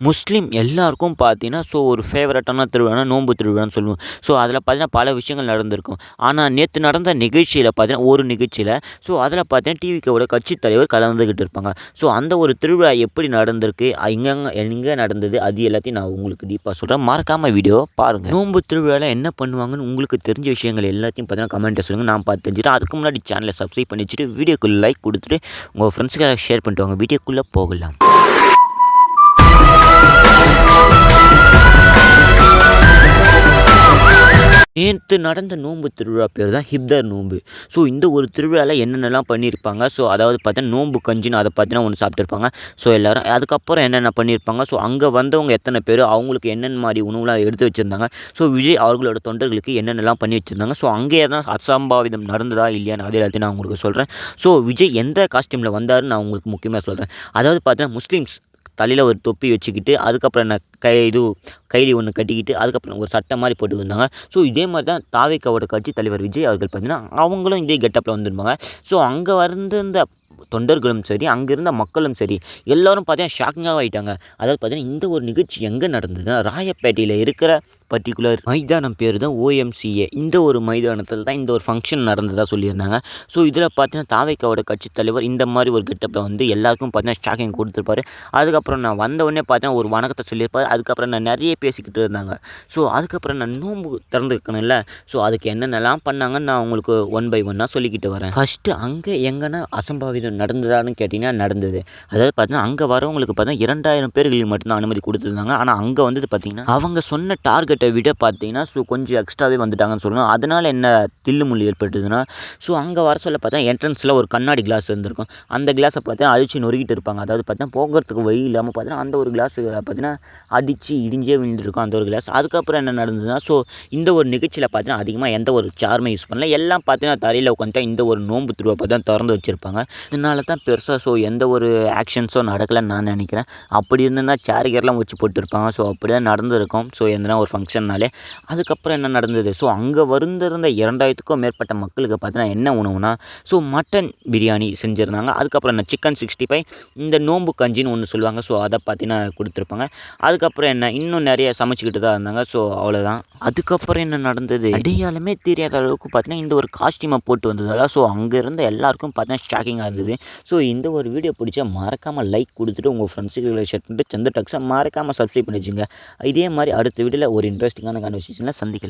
முஸ்லீம் எல்லாருக்கும் பார்த்தீங்கன்னா ஸோ ஒரு ஃபேவரட்டான திருவிழானா நோன்பு திருவிழான்னு சொல்லுவோம். ஸோ அதில் பார்த்தீங்கன்னா பல விஷயங்கள் நடந்திருக்கும். ஆனால் நேற்று நடந்த நிகழ்ச்சியில் பார்த்தீங்கன்னா ஒரு நிகழ்ச்சியில் ஸோ அதில் பார்த்தீங்கன்னா டிவிக்கோட கட்சித் தலைவர் கலந்துக்கிட்டு இருப்பாங்க. ஸோ அந்த ஒரு திருவிழா எப்படி நடந்திருக்கு எங்கெங்க எங்கே நடந்தது அது எல்லாத்தையும் நான் உங்களுக்கு டீப்பாக சொல்கிறேன் மறக்காமல் வீடியோ பாருங்கள் நோன்பு திருவிழாவில் என்ன பண்ணுவாங்கன்னு உங்களுக்கு தெரிஞ்ச விஷயங்கள் எல்லாத்தையும் பார்த்தீங்கன்னா கமெண்ட்டை சொல்லுங்கள் நான் பார்த்து தெரிஞ்சுட்டு அதுக்கு முன்னாடி சேனலை சப்ஸ்கிரைப் பண்ணி வச்சுட்டு வீடியோக்குள்ளே லைக் கொடுத்துட்டு உங்கள் ஃப்ரெண்ட்ஸுக்கு ஷேர் பண்ணிட்டு வாங்க. வீடியோக்குள்ளே போகலாம். நேற்று நடந்த நோன்பு திருவிழா பேர் தான் ஹிப்தர் நோன்பு ஸோ இந்த ஒரு திருவிழாவில் என்னென்னலாம் பண்ணியிருப்பாங்க ஸோ அதாவது பார்த்தீங்கன்னா நோன்பு கஞ்சின்னு அதை பார்த்தீங்கன்னா ஒன்று சாப்பிட்ருப்பாங்க ஸோ எல்லோரும் அதுக்கப்புறம் என்னென்ன பண்ணியிருப்பாங்க ஸோ அங்கே வந்தவங்க எத்தனை பேர்? அவங்களுக்கு என்னென்ன மாதிரி உணவுலாம் எடுத்து வச்சுருந்தாங்க? ஸோ விஜய் அவர்களோட தொண்டர்களுக்கு என்னென்னலாம் பண்ணி வச்சுருந்தாங்க? ஸோ அங்கேயே தான் அசம்பாவிதம் நடந்ததா இல்லையான்னு அதே எல்லாத்தையும் நான் உங்களுக்கு சொல்கிறேன் ஸோ விஜய் எந்த காஸ்டியூமில் வந்தாருன்னு நான் உங்களுக்கு முக்கியமாக சொல்கிறேன் அதாவது பார்த்தீங்கன்னா முஸ்லீம்ஸ் தலையில் ஒரு தொப்பி வச்சுக்கிட்டு அதுக்கப்புறம் என்ன கை இது கைலி ஒன்று கட்டிக்கிட்டு அதுக்கப்புறம் ஒரு சட்டை மாதிரி போட்டு வந்தாங்க. ஸோ இதே மாதிரி தான் தாவேக்காவோட கட்சி தலைவர் விஜய் அவர்கள் பார்த்தீங்கன்னா அவங்களும் இதே கெட்டப்பில் வந்துருப்பாங்க ஸோ அங்கே வந்திருந்த தொண்டர்களும் சரி அங்கே இருந்த மக்களும் சரி எல்லோரும் பார்த்தீங்கன்னா ஷாக்கிங்காக ஆகிட்டாங்க அதாவது பார்த்தீங்கன்னா இந்த ஒரு நிகழ்ச்சி எங்கே நடந்ததுன்னா ராயப்பேட்டையில் இருக்கிற பர்டிகுலர் மைதானம் பேர் தான் ஓஎம்சிஏ இந்த ஒரு மைதானத்தில் தான் இந்த ஒரு ஃபங்க்ஷன் நடந்ததாக சொல்லியிருந்தாங்க. ஸோ இதில் பார்த்தீங்கன்னா தாவைக்காவோட கட்சி தலைவர் இந்த மாதிரி ஒரு கெட்டப்பில் வந்து எல்லாருக்கும் பார்த்தீங்கன்னா ஷாக்கிங் கொடுத்துருப்பாரு. அதுக்கப்புறம் நான் வந்தவுடனே பார்த்தீங்கன்னா ஒரு வணக்கத்தை சொல்லியிருப்பார். அதுக்கப்புறம் நான் நிறைய பேசிக்கிட்டு இருந்தாங்க. ஸோ அதுக்கப்புறம் நான் நோம்பு திறந்துக்கணும்ல ஸோ அதுக்கு என்னென்னலாம் பண்ணாங்கன்னு நான் உங்களுக்கு ஒன் பை ஒன்னாக சொல்லிக்கிட்டு வரேன். ஃபஸ்ட்டு அங்கே எங்கன்னா அசம்பாவிதம் நடந்ததான்னு கேட்டிங்கன்னா நடந்தது. அதாவது பார்த்தீங்கன்னா அங்கே வரவங்களுக்கு பார்த்தீங்கன்னா இரண்டாயிரம் பேர்களுக்கு மட்டும்தான் அனுமதி கொடுத்துருந்தாங்க. ஆனால் அங்கே வந்து பார்த்தீங்கன்னா அவங்க சொன்ன டார்கெட் டார்கெட்டை விட பார்த்தீங்கன்னா ஸோ கொஞ்சம் எக்ஸ்ட்ராவே வந்துட்டாங்கன்னு சொல்லணும் அதனால் என்ன தில்லுமுள் ஏற்பட்டதுன்னா ஸோ அங்கே வர சொல்ல பார்த்தா என்ட்ரன்ஸில் ஒரு கண்ணாடி கிளாஸ் இருந்திருக்கும். அந்த கிளாஸை பார்த்தீங்கன்னா அழிச்சு நொறுக்கிட்டு இருப்பாங்க. அதாவது பார்த்தீங்கன்னா போகிறதுக்கு வழி இல்லாமல் பார்த்தீங்கன்னா அந்த ஒரு கிளாஸ் பார்த்தீங்கன்னா அடித்து இடிஞ்சே விழுந்துருக்கும் அந்த ஒரு கிளாஸ் அதுக்கப்புறம் என்ன நடந்ததுன்னா ஸோ இந்த ஒரு நிகழ்ச்சியில் பார்த்தீங்கன்னா அதிகமாக எந்த ஒரு சார்மை யூஸ் பண்ணல. எல்லாம் பார்த்தீங்கன்னா தரையில் உட்காந்துட்டா இந்த ஒரு நோன்பு திருவை பார்த்தா திறந்து வச்சுருப்பாங்க. இதனால தான் பெருசாக ஸோ எந்த ஒரு ஆக்ஷன்ஸும் நடக்கலைன்னு நான் நினைக்கிறேன். அப்படி இருந்திருந்தால் சேர் கேர்லாம் வச்சு போட்டுருப்பாங்க. ஸோ அப்படி தான் நடந்திருக்கும். ஸோ எந்தனா ஒரு ஃபங்க்ஷன்னாலே அதுக்கப்புறம் என்ன நடந்தது? ஸோ அங்கே வந்திருந்த இரண்டாயிரத்துக்கும் மேற்பட்ட மக்களுக்கு பார்த்தீங்கன்னா என்ன உணவுனா ஸோ மட்டன் பிரியாணி செஞ்சுருந்தாங்க. அதுக்கப்புறம் என்ன சிக்கன் சிக்ஸ்டி ஃபைவ் இந்த நோம்பு கஞ்சின்னு ஒன்று சொல்லுவாங்க. ஸோ அதை பார்த்தீங்கன்னா கொடுத்துருப்பாங்க. அதுக்கப்புறம் என்ன இன்னும் நிறைய சமைச்சிக்கிட்டு தான் இருந்தாங்க. ஸோ அவ்வளோதான் அதுக்கப்புறம் என்ன நடந்தது? அடையாளமே தெரியாத அளவுக்கு பார்த்தீங்கன்னா இந்த ஒரு காஸ்டியூமை போட்டு வந்ததால் ஸோ அங்கே இருந்த எல்லாருக்கும் பார்த்தீங்கன்னா ஷாக்கிங்காக இருந்தது. ஸோ இந்த ஒரு வீடியோ பிடிச்சா மறக்காமல் லைக் கொடுத்துட்டு உங்கள் ஃப்ரெண்ட்ஸுக்கு ஷேர் பண்ணிட்டு சந்திர டக்ஸை மறக்காமல் சப்ஸ்கிரைப் பண்ணி வச்சுங்க இதே மாதிரி அடுத்த வீடியோவில் ஒரு இன்ட்ரெஸ்டிங்கான கான்வர்சேஷனில் சந்திக்கலாம்